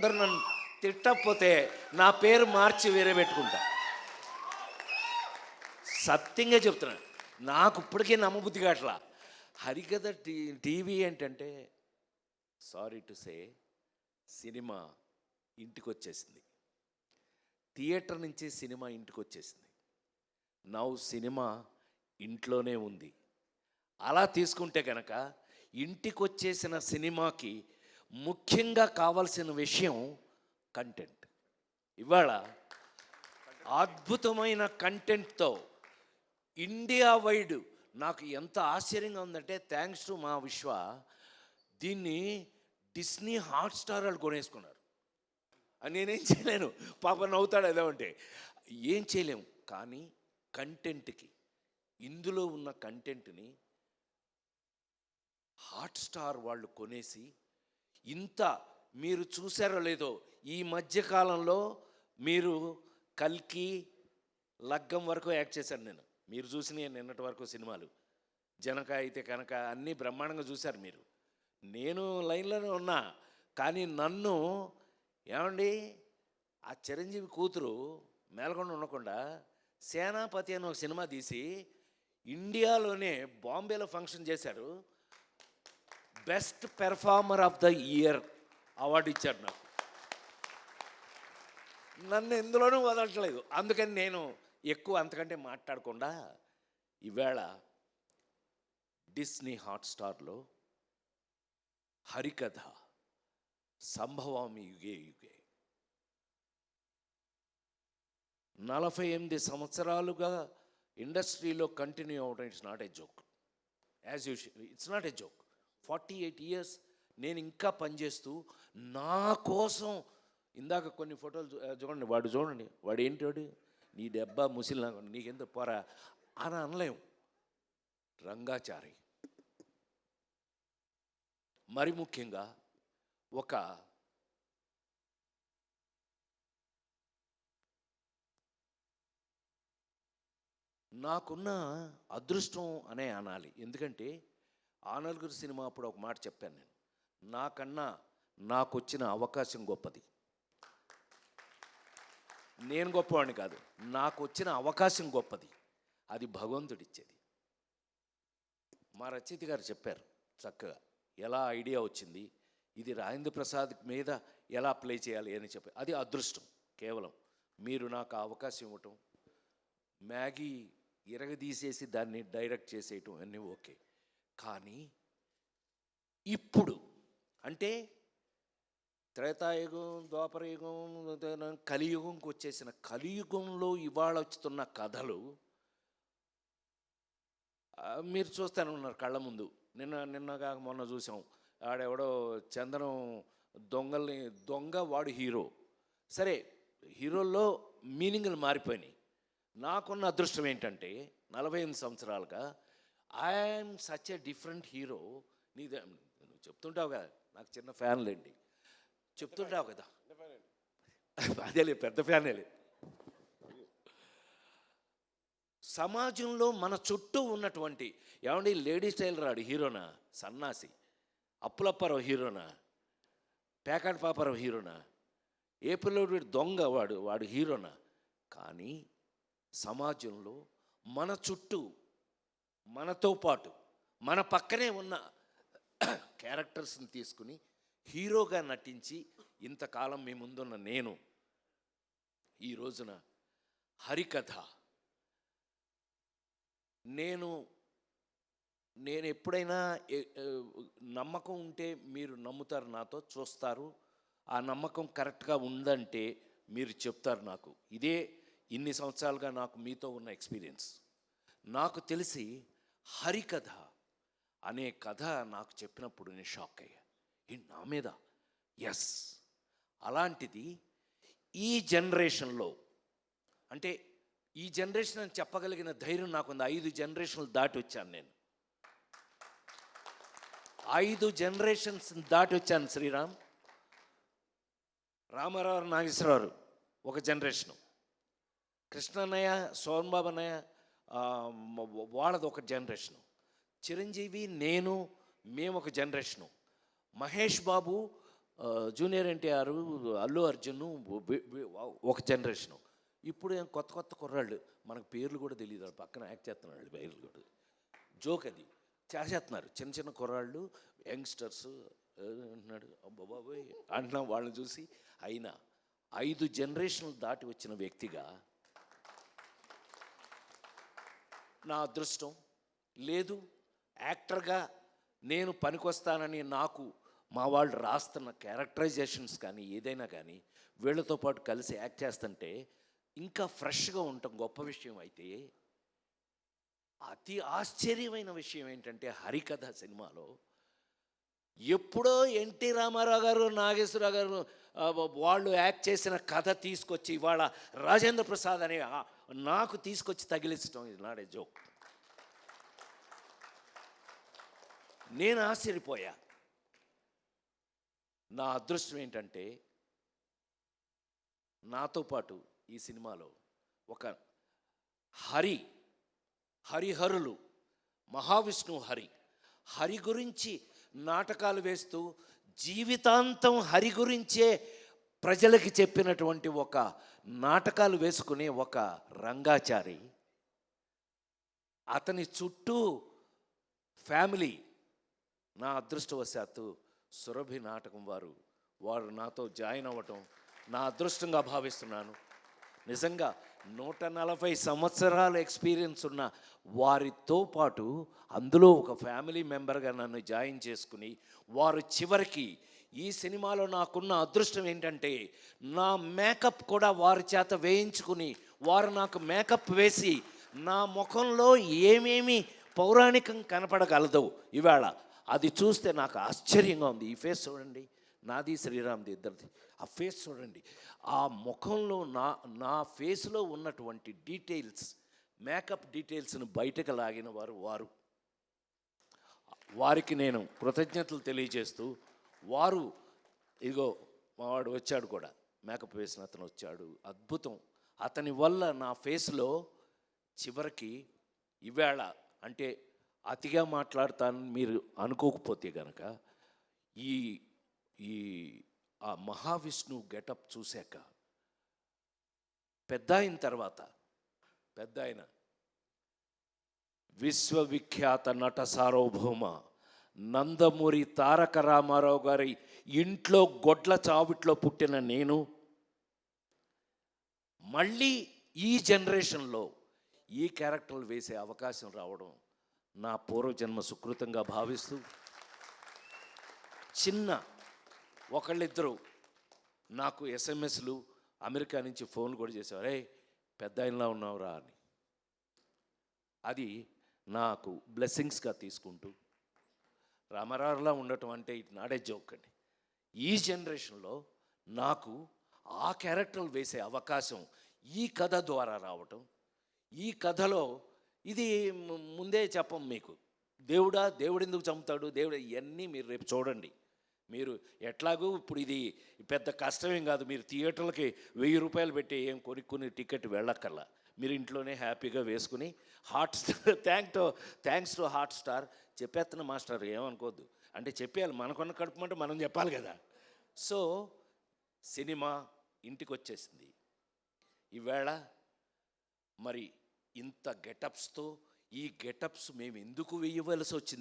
అందరు నన్ను తిట్టకపోతే నా పేరు మార్చి వేరే పెట్టుకుంటా. సత్యంగా చెప్తున్నాను నాకు ఇప్పటికే నమ్మబుద్ధి కావట్లా. హరికథ టీ టీవీ ఏంటంటే సారీ టు సే సినిమా ఇంటికి వచ్చేసింది థియేటర్ నుంచి సినిమా ఇంటికి వచ్చేసింది నవ్వు సినిమా ఇంట్లోనే ఉంది. అలా తీసుకుంటే కనుక ఇంటికి వచ్చేసిన సినిమాకి ముఖ్యంగా కావాల్సిన విషయం కంటెంట్ ఇవాళ అద్భుతమైన కంటెంట్తో ఇండియా వైడ్ నాకు ఎంత ఆశ్చర్యంగా ఉందంటే థ్యాంక్స్ టు మా విశ్వ దీన్ని డిస్నీ హాట్స్టార్ వాళ్ళు కొనేసుకున్నారు. అని నేనేం చేయలేను. పాప నవ్వుతాడు ఏదో అంటే. ఏం చేయలేము. కానీ కంటెంట్కి ఇందులో ఉన్న కంటెంట్ని హాట్స్టార్ వాళ్ళు కొనేసి ఇంత మీరు చూసారో లేదో ఈ మధ్యకాలంలో మీరు కల్కి లగ్గం వరకు యాక్ట్ చేశాను నేను. మీరు చూసిన నిన్నటి వరకు సినిమాలు. జనక అయితే కనుక అన్నీ బ్రహ్మాండంగా చూశారు మీరు. నేను లైన్లోనే ఉన్నా కానీ నన్ను ఏమండి ఆ చిరంజీవి కూతురు మేలకొండ ఉండకుండా సేనాపతి అని ఒక సినిమా తీసి ఇండియాలోనే బాంబేలో ఫంక్షన్ చేశారు. Best performer of the year award ఇచ్చారు నాకు. నన్ను ఎందులోనూ వదలట్లేదు. అందుకని నేను ఎక్కువ అంతకంటే మాట్లాడకుండా ఈవేళ డిస్నీ హాట్స్టార్లో హరికథ సంభవామి యుగే యుగే. నలభై ఎనిమిది సంవత్సరాలుగా ఇండస్ట్రీలో కంటిన్యూ అవడం it's not a joke as you it's not a joke forty eight years నేను ఇంకా పనిచేస్తూ నా కోసం ఇందాక కొన్ని ఫోటోలు చూడండి వాడు చూడండి వాడు ఏంటి వాడు? నీ దెబ్బ ముసిలినా నీకెంత పోరా అని అనలేం. రంగాచారి. మరి ముఖ్యంగా ఒక నాకున్న అదృష్టం అనే అనాలి. ఎందుకంటే ఆ నలుగురు సినిమా అప్పుడు ఒక మాట చెప్పాను నేను. నాకన్నా నాకు వచ్చిన అవకాశం గొప్పది. నేను గొప్పవాడిని కాదు. నాకు వచ్చిన అవకాశం గొప్పది. అది భగవంతుడిచ్చేది. మా రచయిత గారు చెప్పారు చక్కగా ఎలా ఐడియా వచ్చింది? ఇది రాజేంద్ర ప్రసాద్ మీద ఎలా ప్లే చేయాలి? అని చెప్పి. అది అదృష్టం కేవలం. మీరు నాకు ఆ అవకాశం ఇవ్వటం మ్యాగీ ఇరగదీసేసి దాన్ని డైరెక్ట్ చేసేయటం అన్నీ ఓకే. కానీ ఇప్పుడు అంటే త్రేతాయుగం ద్వాపరయుగం కలియుగంకి వచ్చేసిన కలియుగంలో ఇవాళ వచ్చుతున్న కథలు మీరు చూస్తూనే ఉన్నారు కళ్ళ ముందు. నిన్న నిన్నగా మొన్న చూసాం. ఆడెవడో చందనం దొంగల్ని దొంగ వాడు హీరో. సరే హీరోల్లో మీనింగ్లు మారిపోయినాయి. నాకున్న అదృష్టం ఏంటంటే నలభై ఎనిమిది సంవత్సరాలుగా I'm such a different hero నీ నువ్వు చెప్తుంటావు కదా నాకు చిన్న ఫ్యాన్లేండి చెప్తుంటావు కదా. అదేలే పెద్ద ఫ్యానేలే సమాజంలో మన చుట్టూ ఉన్నటువంటి ఏమండి లేడీ స్టైల్ రాడు హీరోనా సన్నాసి. అప్పులప్పారావు హీరోనా పేకాట్ పాపారావు హీరోనా ఏ పిల్లోడు దొంగ వాడు వాడు హీరోనా. కానీ సమాజంలో మన చుట్టూ మనతో పాటు మన పక్కనే ఉన్న క్యారెక్టర్స్ని తీసుకుని హీరోగా నటించి ఇంతకాలం మీ ముందున్న నేను ఈ రోజున హరికథ. నేను నేను ఎప్పుడైనా నమ్మకం ఉంటే మీరు నమ్ముతారు నాతో చూస్తారు. ఆ నమ్మకం కరెక్ట్గా ఉందంటే మీరు చెప్తారు నాకు. ఇదే ఇన్ని సంవత్సరాలుగా నాకు మీతో ఉన్న ఎక్స్పీరియన్స్. నాకు తెలిసి హరికథ అనే కథ నాకు చెప్పినప్పుడు నేను షాక్ అయ్యా. ఈ నా మీద? ఎస్ అలాంటిది ఈ జనరేషన్లో అంటే ఈ జనరేషన్ అని చెప్పగలిగిన ధైర్యం నాకుంది. ఐదు జనరేషన్లు దాటి వచ్చాను నేను. ఐదు జనరేషన్స్ దాటి వచ్చాను శ్రీరామ్. రామారావు నాగేశ్వరరావు ఒక జనరేషను కృష్ణన్నయ్య సోన్బాబు అన్నయ్య వాళ్ళది ఒక జనరేషను. చిరంజీవి నేను మేము ఒక generation. Mahesh Babu junior NTR Allu Arjun ఒక జనరేషను. ఇప్పుడు కొత్త కొత్త కుర్రాళ్ళు మనకు పేర్లు కూడా తెలియదు వాళ్ళు పక్కన యాక్ట్ చేస్తున్నారు పేర్లు కూడా. జోక్ అది. చేసేస్తున్నారు చిన్న చిన్న కుర్రాళ్ళు యంగ్స్టర్స్ అంటున్నాడు బాబాయ్ అంటున్నాం వాళ్ళని చూసి. అయినా ఐదు జనరేషన్లు దాటి వచ్చిన వ్యక్తిగా నా అదృష్టం? లేదు. యాక్టర్గా నేను పనికొస్తానని నాకు మా వాళ్ళు రాస్తున్న క్యారెక్టరైజేషన్స్ కానీ ఏదైనా కానీ వీళ్ళతో పాటు కలిసి యాక్ట్ చేస్తుంటే ఇంకా ఫ్రెష్గా ఉండటం గొప్ప విషయం అయితే అతి ఆశ్చర్యమైన విషయం ఏంటంటే హరికథ సినిమాలో ఎప్పుడో ఎన్టీ రామారావు గారు నాగేశ్వరరావు గారు వాళ్ళు యాక్ట్ చేసిన కథ తీసుకొచ్చి ఇవాళ రాజేంద్ర ప్రసాద్ అనే నాకు తీసుకొచ్చి తగిలించడం ఇది నాడే జోక్ నేను ఆశ్చర్యపోయా. నా అదృష్టం ఏంటంటే నాతో పాటు ఈ సినిమాలో ఒక హరి హరిహరులు మహావిష్ణు హరి హరి గురించి నాటకాలు వేస్తూ జీవితాంతం హరి గురించే ప్రజలకి చెప్పినటువంటి ఒక నాటకాలు వేసుకునే ఒక రంగాచారి. అతని చుట్టూ ఫ్యామిలీ నా అదృష్టవశాత్తు సురభి నాటకం వారు. వారు నాతో జాయిన్ అవ్వటం నా అదృష్టంగా భావిస్తున్నాను. నిజంగా నూట నలభై సంవత్సరాల ఎక్స్పీరియన్స్ ఉన్న వారితో పాటు అందులో ఒక ఫ్యామిలీ మెంబర్గా నన్ను జాయిన్ చేసుకుని వారు చివరికి ఈ సినిమాలో నాకున్న అదృష్టం ఏంటంటే నా మేకప్ కూడా వారి చేత వేయించుకుని వారు నాకు మేకప్ వేసి నా ముఖంలో ఏమేమి పౌరాణికం కనపడగలదు ఇవాళ అది చూస్తే నాకు ఆశ్చర్యంగా ఉంది. ఈ ఫేస్ చూడండి. నాది శ్రీరామ్ది ఇద్దరిది. ఆ ఫేస్ చూడండి. ఆ ముఖంలో నా నా ఫేస్లో ఉన్నటువంటి డీటెయిల్స్ మేకప్ డీటెయిల్స్ను బయటకు లాగిన వారు వారు. వారికి నేను కృతజ్ఞతలు తెలియజేస్తూ వారు ఇదిగో మావాడు వచ్చాడు కూడా. మేకప్ వేసిన అతను వచ్చాడు. అద్భుతం. అతని వల్ల నా ఫేస్లో చివరికి ఇవాళ అంటే అతిగా మాట్లాడతానని మీరు అనుకోకపోతే గనక ఈ ఈ ఆ మహావిష్ణు గెటప్ చూశాక పెద్ద అయిన తర్వాత పెద్ద ఆయన విశ్వవిఖ్యాత నట సార్వభౌమ నందమూరి తారక రామారావు గారి ఇంట్లో గొడ్ల చావిట్లో పుట్టిన నేను మళ్ళీ ఈ జనరేషన్లో ఈ క్యారెక్టర్లు వేసే అవకాశం రావడం నా పూర్వజన్మ సుకృతంగా భావిస్తూ చిన్న ఒకళ్ళిద్దరు నాకు ఎస్ఎంఎస్లు అమెరికా నుంచి ఫోన్ కూడా చేసేవారు. రే పెద్ద ఆయనలా ఉన్నావురా అని. అది నాకు బ్లెస్సింగ్స్గా తీసుకుంటూ రామారావులా ఉండటం అంటే ఇట్ నాడే జోక్ అండి. ఈ జనరేషన్లో నాకు ఆ క్యారెక్టర్లు వేసే అవకాశం ఈ కథ ద్వారా రావటం ఈ కథలో ఇది ముందే చెప్పం మీకు. దేవుడా దేవుడు ఎందుకు చంపుతాడు? దేవుడు ఇవన్నీ మీరు రేపు చూడండి. మీరు ఎట్లాగూ ఇప్పుడు ఇది పెద్ద కష్టమేం కాదు. మీరు థియేటర్లకి వెయ్యి రూపాయలు పెట్టి ఏం కొనుక్కుని టికెట్ వెళ్ళక్కర్లా. మీరు ఇంట్లోనే హ్యాపీగా వేసుకుని Hotstar thank to thanks to Hotstar చెప్పేస్తున్న master ఏమనుకోవద్దు. అంటే చెప్పేయాలి. మనకున్న కడుపు అంటే మనం చెప్పాలి కదా. సో సినిమా ఇంటికి వచ్చేసింది ఈవేళ మరి ఇంత గెటప్స్తో ఈ గెటప్స్ మేము ఎందుకు వేయవలసి వచ్చింది